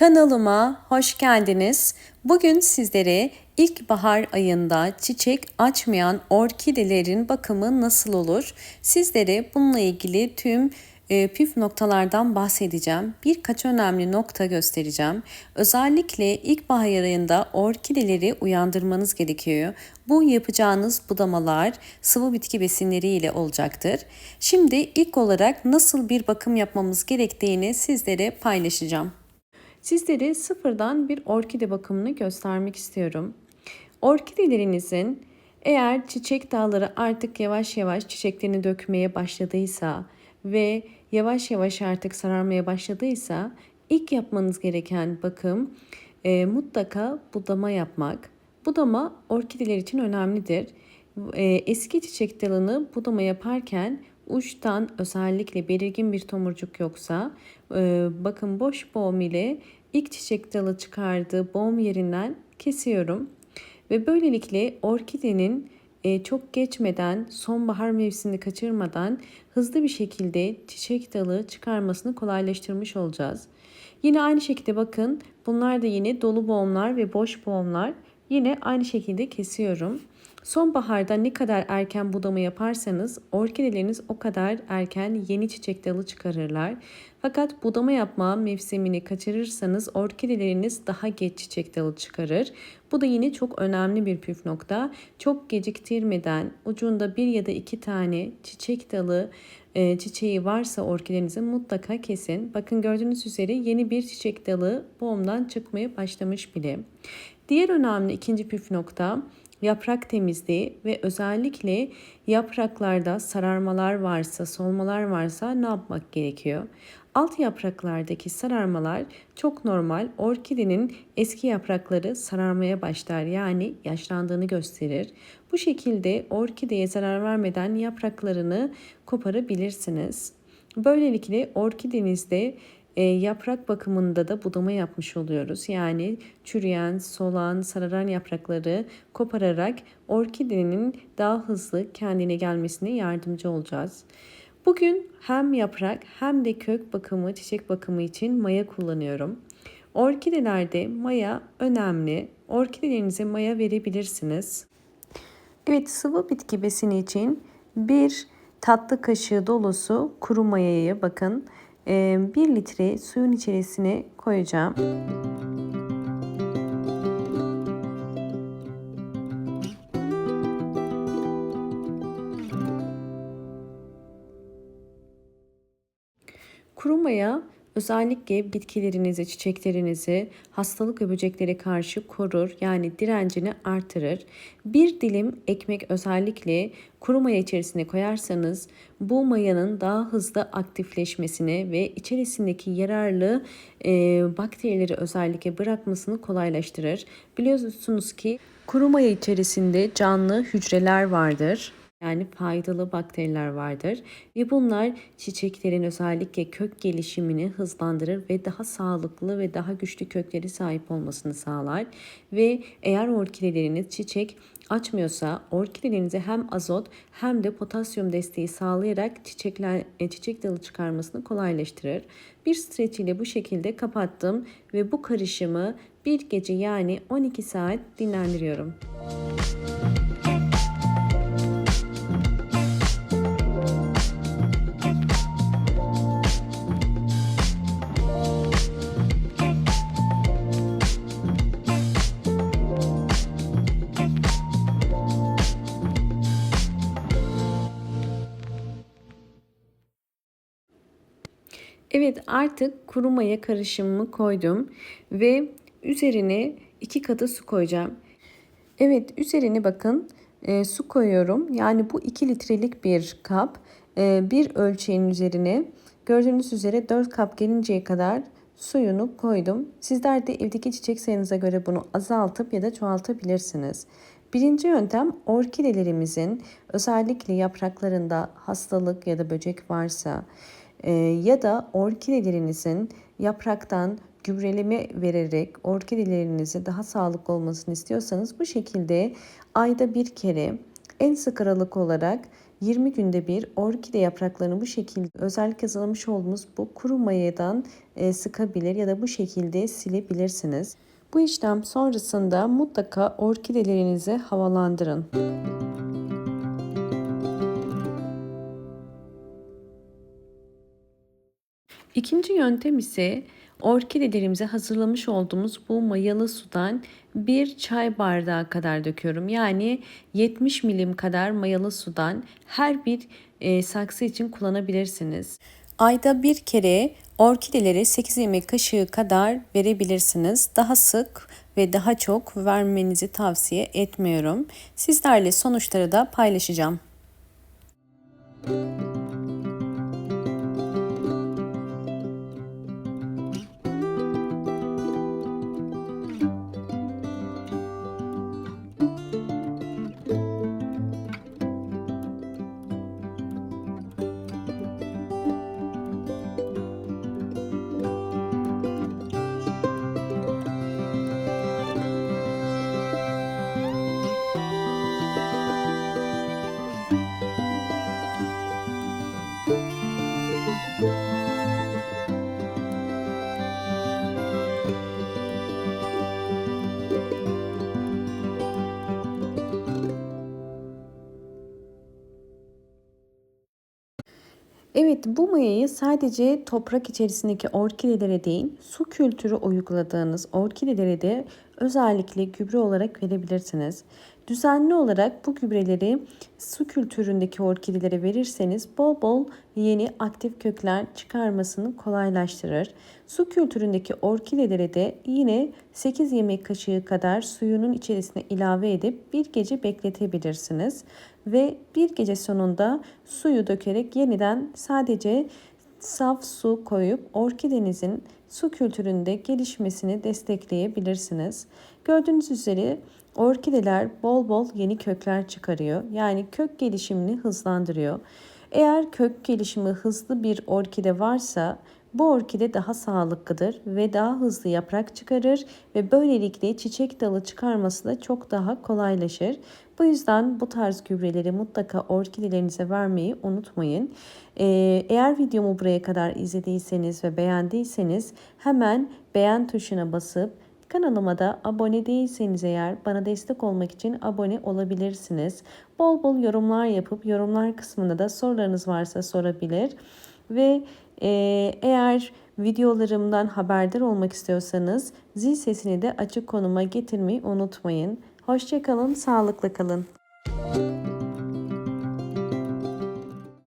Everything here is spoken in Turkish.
Kanalıma hoş geldiniz. Bugün sizlere ilkbahar ayında çiçek açmayan orkidelerin bakımı nasıl olur? Sizlere bununla ilgili tüm e, püf noktalardan bahsedeceğim. Birkaç önemli nokta göstereceğim. Özellikle ilkbahar ayında orkideleri uyandırmanız gerekiyor. Bu yapacağınız budamalar sıvı bitki besinleri ile olacaktır. Şimdi ilk olarak nasıl bir bakım yapmamız gerektiğini sizlere paylaşacağım. Sizlere sıfırdan bir orkide bakımını göstermek istiyorum. Orkidelerinizin eğer çiçek dalları artık yavaş yavaş çiçeklerini dökmeye başladıysa ve yavaş yavaş artık sararmaya başladıysa ilk yapmanız gereken bakım e, mutlaka budama yapmak. Budama orkideler için önemlidir. E, eski çiçek dalını budama yaparken uçtan özellikle belirgin bir tomurcuk yoksa e, bakın boş boğum ile ilk çiçek dalı çıkardığı boğum yerinden kesiyorum. Ve böylelikle orkidenin e, çok geçmeden sonbahar mevsimini kaçırmadan hızlı bir şekilde çiçek dalı çıkarmasını kolaylaştırmış olacağız. Yine aynı şekilde bakın bunlar da yine dolu boğumlar ve boş boğumlar. Yine aynı şekilde kesiyorum. Sonbaharda ne kadar erken budama yaparsanız orkideleriniz o kadar erken yeni çiçek dalı çıkarırlar. Fakat budama yapma mevsimini kaçırırsanız orkideleriniz daha geç çiçek dalı çıkarır. Bu da yine çok önemli bir püf nokta. Çok geciktirmeden ucunda bir ya da iki tane çiçek dalı e, çiçeği varsa orkidenizin mutlaka kesin. Bakın gördüğünüz üzere yeni bir çiçek dalı boğumdan çıkmaya başlamış bile. Diğer önemli ikinci püf nokta yaprak temizliği ve özellikle yapraklarda sararmalar varsa, solmalar varsa ne yapmak gerekiyor? Alt yapraklardaki sararmalar çok normal. Orkidenin eski yaprakları sararmaya başlar yani yaşlandığını gösterir. Bu şekilde orkideye zarar vermeden yapraklarını koparabilirsiniz. Böylelikle orkidenizde e, yaprak bakımında da budama yapmış oluyoruz. Yani çürüyen, solan, sararan yaprakları kopararak orkidenin daha hızlı kendine gelmesine yardımcı olacağız. Bugün hem yaprak hem de kök bakımı, çiçek bakımı için maya kullanıyorum. Orkidelerde maya önemli. Orkidelerinize maya verebilirsiniz. Evet sıvı bitki besini için bir tatlı kaşığı dolusu kuru mayayı bakın 1 ee, litre suyun içerisine koyacağım. Kuru maya Özellikle bitkilerinizi, çiçeklerinizi hastalık ve böceklere karşı korur yani direncini artırır. Bir dilim ekmek özellikle kuru maya içerisine koyarsanız bu mayanın daha hızlı aktifleşmesini ve içerisindeki yararlı e, bakterileri özellikle bırakmasını kolaylaştırır. Biliyorsunuz ki kuru maya içerisinde canlı hücreler vardır yani faydalı bakteriler vardır ve bunlar çiçeklerin özellikle kök gelişimini hızlandırır ve daha sağlıklı ve daha güçlü kökleri sahip olmasını sağlar ve eğer orkideleriniz çiçek açmıyorsa orkidelerinize hem azot hem de potasyum desteği sağlayarak çiçekler e, çiçek dalı çıkarmasını kolaylaştırır. Bir streç ile bu şekilde kapattım ve bu karışımı bir gece yani 12 saat dinlendiriyorum. Evet artık kuru maya karışımımı koydum ve üzerine iki katı su koyacağım. Evet üzerine bakın e, su koyuyorum. Yani bu 2 litrelik bir kap. E, bir ölçeğin üzerine gördüğünüz üzere 4 kap gelinceye kadar suyunu koydum. Sizler de evdeki çiçek sayınıza göre bunu azaltıp ya da çoğaltabilirsiniz. Birinci yöntem orkidelerimizin özellikle yapraklarında hastalık ya da böcek varsa e, ya da orkidelerinizin yapraktan gübreleme vererek orkidelerinizi daha sağlıklı olmasını istiyorsanız bu şekilde ayda bir kere en sık aralık olarak 20 günde bir orkide yapraklarını bu şekilde özellikle hazırlamış olduğumuz bu kuru mayadan e, sıkabilir ya da bu şekilde silebilirsiniz. Bu işlem sonrasında mutlaka orkidelerinizi havalandırın. İkinci yöntem ise orkidelerimize hazırlamış olduğumuz bu mayalı sudan bir çay bardağı kadar döküyorum. Yani 70 milim kadar mayalı sudan her bir e, saksı için kullanabilirsiniz. Ayda bir kere orkidelere 8 yemek kaşığı kadar verebilirsiniz. Daha sık ve daha çok vermenizi tavsiye etmiyorum. Sizlerle sonuçları da paylaşacağım. Evet bu mayayı sadece toprak içerisindeki orkidelere değil su kültürü uyguladığınız orkidelere de özellikle gübre olarak verebilirsiniz. Düzenli olarak bu gübreleri su kültüründeki orkidelere verirseniz bol bol yeni aktif kökler çıkarmasını kolaylaştırır. Su kültüründeki orkidelere de yine 8 yemek kaşığı kadar suyunun içerisine ilave edip bir gece bekletebilirsiniz. Ve bir gece sonunda suyu dökerek yeniden sadece saf su koyup orkidenizin su kültüründe gelişmesini destekleyebilirsiniz. Gördüğünüz üzere orkideler bol bol yeni kökler çıkarıyor. Yani kök gelişimini hızlandırıyor. Eğer kök gelişimi hızlı bir orkide varsa bu orkide daha sağlıklıdır ve daha hızlı yaprak çıkarır ve böylelikle çiçek dalı çıkarması da çok daha kolaylaşır. Bu yüzden bu tarz gübreleri mutlaka orkidelerinize vermeyi unutmayın. Ee, eğer videomu buraya kadar izlediyseniz ve beğendiyseniz hemen beğen tuşuna basıp Kanalıma da abone değilseniz eğer bana destek olmak için abone olabilirsiniz. Bol bol yorumlar yapıp yorumlar kısmında da sorularınız varsa sorabilir. Ve e, eğer videolarımdan haberdar olmak istiyorsanız zil sesini de açık konuma getirmeyi unutmayın. Hoşçakalın, sağlıklı kalın.